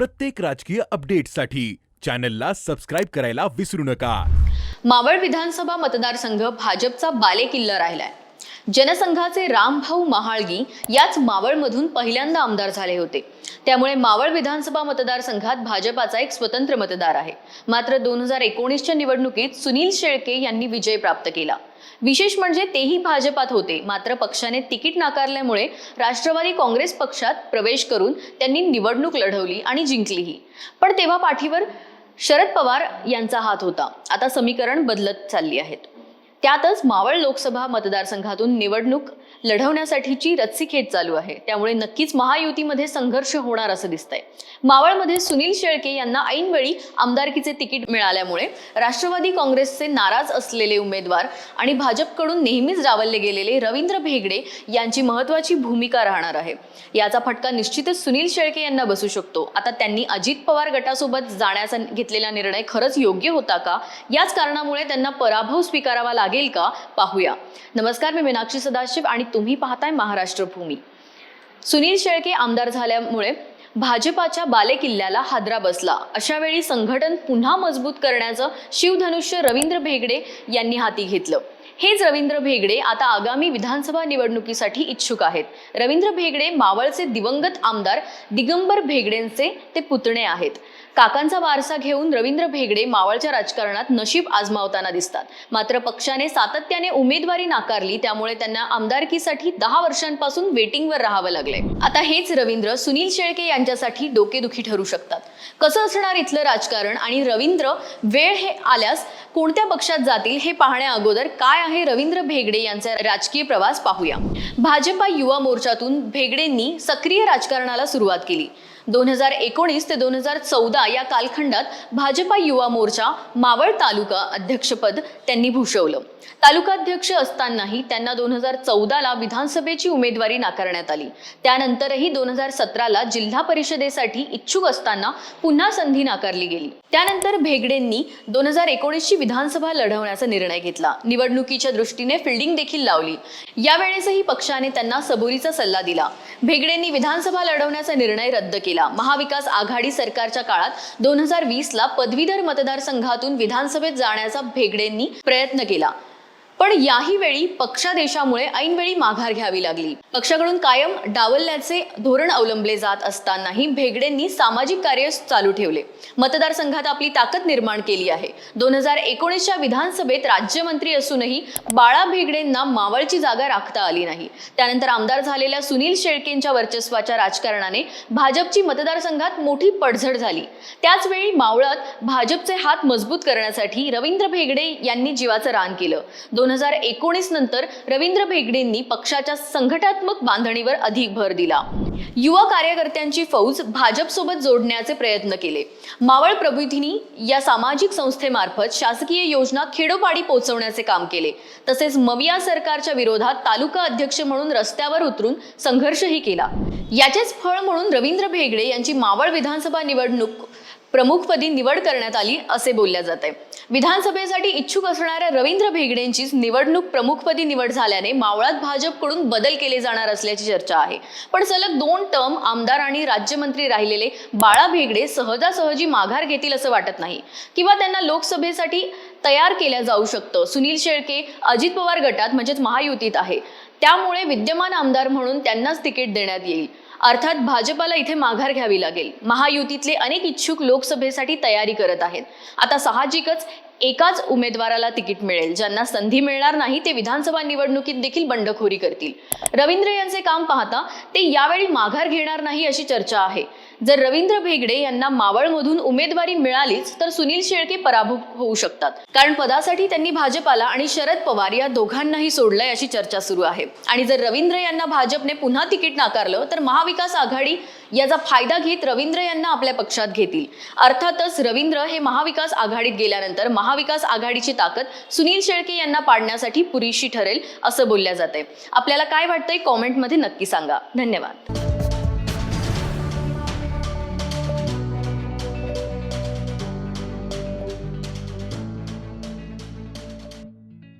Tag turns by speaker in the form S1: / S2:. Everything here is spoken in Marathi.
S1: प्रत्येक राजकीय अपडेटसाठी चॅनलला सबस्क्राईब करायला विसरू नका.
S2: मावळ विधानसभा मतदारसंघ भाजपचा बालेकिल्ला राहिलाय. जनसंघाचे रामभाऊ महाळगी याच मावळमधून पहिल्यांदा आमदार झाले होते. त्यामुळे मावळ विधानसभा मतदारसंघात भाजपाचा एक स्वतंत्र मतदार आहे. मात्र दोन हजार एकोणीसच्या निवडणुकीत सुनील शेळके यांनी विजय प्राप्त केला. विशेष म्हणजे तेही भाजपात होते. मात्र पक्षाने तिकीट नाकारल्यामुळे राष्ट्रवादी काँग्रेस पक्षात प्रवेश करून त्यांनी निवडणूक लढवली आणि जिंकलीही. पण तेव्हा पाठीवर शरद पवार यांचा हात होता. आता समीकरण बदलत चालली आहेत. त्यातच मावळ लोकसभा मतदारसंघातून निवडणूक लढवण्यासाठीची रस्सीखेच चालू आहे. त्यामुळे नक्कीच महायुतीमध्ये संघर्ष होणार असं दिसतंय. मावळमध्ये सुनील शेळके यांना ऐनवेळी आमदारकीचे तिकीट मिळाल्यामुळे राष्ट्रवादी काँग्रेसचे नाराज असलेले उमेदवार आणि भाजपकडून नेहमीच डावलले गेलेले रवींद्र भेगडे यांची महत्वाची भूमिका राहणार आहे. याचा फटका निश्चितच सुनील शेळके यांना बसू शकतो. आता त्यांनी अजित पवार गटासोबत जाण्याचा घेतलेला निर्णय खरंच योग्य होता का? याच कारणामुळे त्यांना पराभव स्वीकारावा लागेल लागेल का? पाहूया. नमस्कार मी मीनाक्षी सदाशिव आणि तुम्ही पाहताय महाराष्ट्र भूमी. सुनील शेळके आमदार झाल्यामुळे भाजपाच्या बालेकिल्ल्याला हादरा बसला. अशा वेळी संघटन पुन्हा मजबूत करण्याचं शिवधनुष्य रवींद्र भेगडे यांनी हाती घेतलं. हेच रवींद्र भेगडे आता आगामी विधानसभा निवडणुकीसाठी इच्छुक आहेत. रवींद्र भेगडे मावळचे दिवंगत आमदार दिगंबर भेगडेंचे ते पुतणे आहेत. काकांचा वारसा घेऊन रवींद्र भेगडे मावळच्या राजकारणात नशीब आजमावताना दिसतात. मात्र पक्षाने सातत्याने उमेदवारी नाकारली त्यामुळे त्यांना आमदारकीसाठी दहा वर्षांपासून वेटिंगवर राहावं लागलंय. आता हेच रवींद्र सुनील शेळके यांच्यासाठी डोकेदुखी ठरू शकतात. कसं असणार इथलं राजकारण आणि रवींद्र वेळ हे आल्यास कोणत्या पक्षात जातील हे पाहण्या अगोदर काय आहे रवींद्र भेगडे यांचा राजकीय प्रवास पाहूया. भाजपा युवा मोर्चातून भेगडेंनी सक्रिय राजकारणाला सुरुवात केली. दोन हजार एकोणीस ते दोन हजार चौदा या कालखंडात भाजपा युवा मोर्चा मावळ तालुका अध्यक्षपद त्यांनी भूषवलं. तालुकाध्यक्ष असतानाही त्यांना दोन हजार चौदाला विधानसभेची उमेदवारी नाकारण्यात आली. त्यानंतरही दोन हजार सतराला जिल्हा परिषदेसाठी इच्छुक असताना पुन्हा संधी नाकारली गेली. त्यानंतर भेगडेंनी दोन हजार एकोणीसची विधानसभा लढवण्याचा निर्णय घेतला. निवडणुकी निवडणुकीच्या दृष्टीने फिल्डिंग देखील लावली. यावेळेसही पक्षाने त्यांना सबुरीचा सल्ला दिला. भेगडेंनी विधानसभा लढवण्याचा निर्णय रद्द केला. महाविकास आघाडी सरकारच्या काळात दोन हजार वीसला पदवीधर मतदारसंघातून विधानसभेत जाण्याचा भेगडेंनी प्रयत्न केला. पण याही वेळी पक्षादेशामुळे ऐनवेळी माघार घ्यावी लागली. पक्षाकडून कायम डावलण्याचे धोरण अवलंबले जात असतानाही भेगडेंनी सामाजिक कार्य चालू ठेवले. मतदारसंघात आपली ताकद निर्माण केली आहे. दोन हजार एकोणीसच्या विधानसभेत राज्यमंत्री असूनही बाळा भेगडेंना मावळची जागा राखता आली नाही. त्यानंतर आमदार झालेल्या सुनील शेळकेंच्या वर्चस्वाच्या राजकारणाने भाजपची मतदारसंघात मोठी पडझड झाली. त्याचवेळी मावळात भाजपचे हात मजबूत करण्यासाठी रवींद्र भेगडे यांनी जीवाचं रान केलं. दोन हजार एकोणीस नंतर रवींद्र भेगडेंनी पक्षाच्या संघटात्मक बांधणीवर अधिक भर दिला. युवा कार्यकर्त्यांची फौज भाजपसोबत जोडण्याचे प्रयत्न केले. मावळ प्रबोधिनी या सामाजिक संस्थेमार्फत शासकीय योजना खेडोपाडी पोहोचवण्याचे काम केले. तसेच मविया सरकारच्या विरोधात तालुका अध्यक्ष म्हणून रस्त्यावर उतरून संघर्षही केला. याचेच फळ म्हणून रवींद्र भेगडे यांची मावळ विधानसभा निवडणूक प्रमुखपदी निवड करण्यात आली असे बोलल्या जात आहे. विधानसभेसाठी इच्छुक असणाऱ्या रवींद्र भेगडेंचीच निवडणूक प्रमुखपदी निवड झाल्याने मावळात भाजपकडून बदल केले जाणार असल्याची चर्चा आहे. पण सलग दोन टर्म आमदार आणि राज्यमंत्री राहिलेले बाळा भेगडे सहजासहजी माघार घेतील असं वाटत नाही. किंवा त्यांना लोकसभेसाठी तयार केल्या जाऊ शकतं. सुनील शेळके अजित पवार गटात म्हणजेच महायुतीत आहे. त्यामुळे विद्यमान आमदार म्हणून त्यांनाच तिकीट देण्यात येईल. अर्थात भाजपाला इथे माघार घ्यावी लागेल. महायुतीतले अनेक इच्छुक लोकसभेसाठी तयारी करत आहेत. आता साहजिकच एकाच उमेदवाराला तिकीट मिळेल. ज्यांना संधी मिळणार नाही ते विधानसभा निवडणुकीत देखील बंडखोरी करतील. रवींद्र यांचे काम पाहता ते यावेळी माघार घेणार नाही अशी चर्चा आहे. जर रवींद्र भेगडे यांना मावळमधून उमेदवारी मिळालीच तर सुनील शेळके पराभूत होऊ शकतात. कारण पदासाठी त्यांनी भाजपाला आणि शरद पवार या दोघांनाही सोडलंय अशी चर्चा सुरू आहे. आणि जर रवींद्र यांना भाजपने पुन्हा तिकीट नाकारलं तर महाविकास आघाडी याचा फायदा घेत रवींद्र यांना आपल्या पक्षात घेतील. अर्थातच रवींद्र हे महाविकास आघाडीत गेल्यानंतर महा महाविकास आघाडीची ताकद सुनील शेळके यांना पाडण्यासाठी पुरेशी ठरेल असं बोलल्या जाते आपल्याला काय वाटतंय? कॉमेंटमध्ये नक्की सांगा. धन्यवाद.